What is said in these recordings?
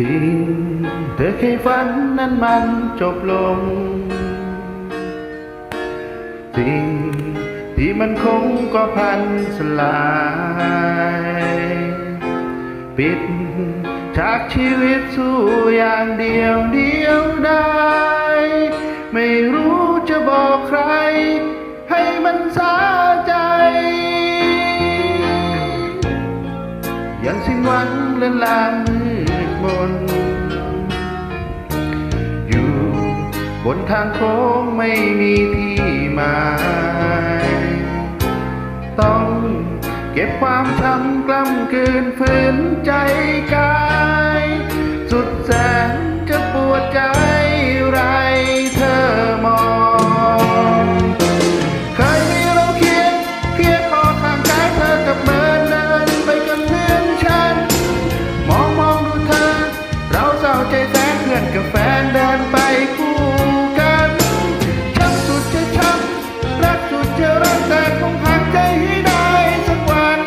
สิ่งเคยฝันนั้นมันจบลง สิ่งที่มันคงก็พันสลาย ปิดฉากชีวิตสู้อย่างเดียวเดียวได้ ไม่รู้จะบอกใคร ให้มันสาใจ ยังสิ้นหวังเลือนลาง น อยู่บนทางโค้งไม่มีที่หมายต้องเก็บความทำกล้ำกืนฝืนใจกาย อนกับแฟนเดินไปคู่กันช้ำสุดจะช้ำรักสุดจะรักแต่คงห่างใจให้ได้สักวัน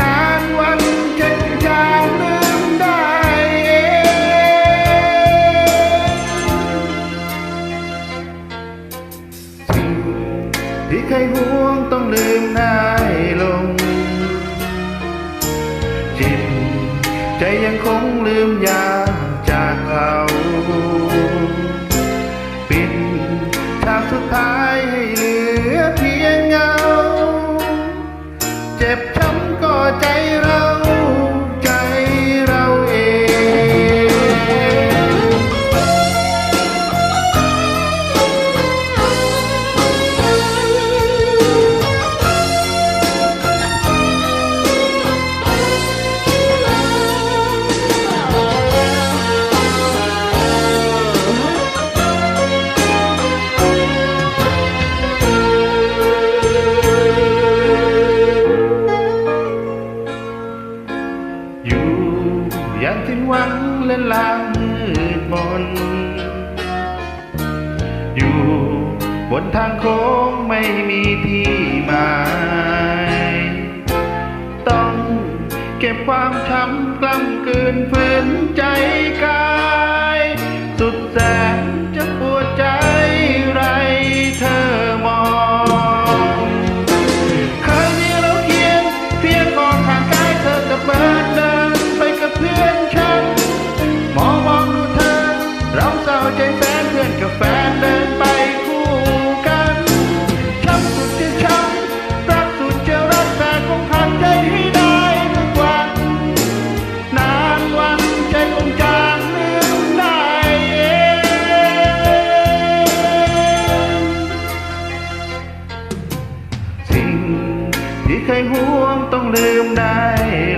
นานวันจะจางลืมได้เองสิ่งที่เคยห่วงต้องลืมได้ลงจิตใจยังคงลืมยาำ นลางมืดมน อยู่บนทางโค้งไม่มีที่หมายต้องเก็บความช้ำกล้ำกืนฝืนใจกาย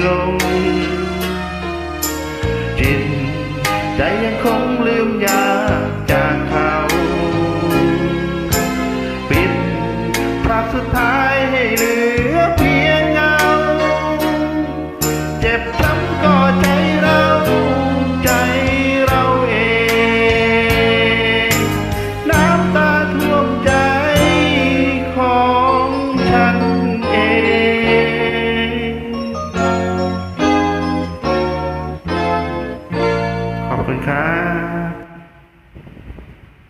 ลง จิตใจยังคงลืมยาจากเขา ปิดภาพสุดท้ายให้ลืม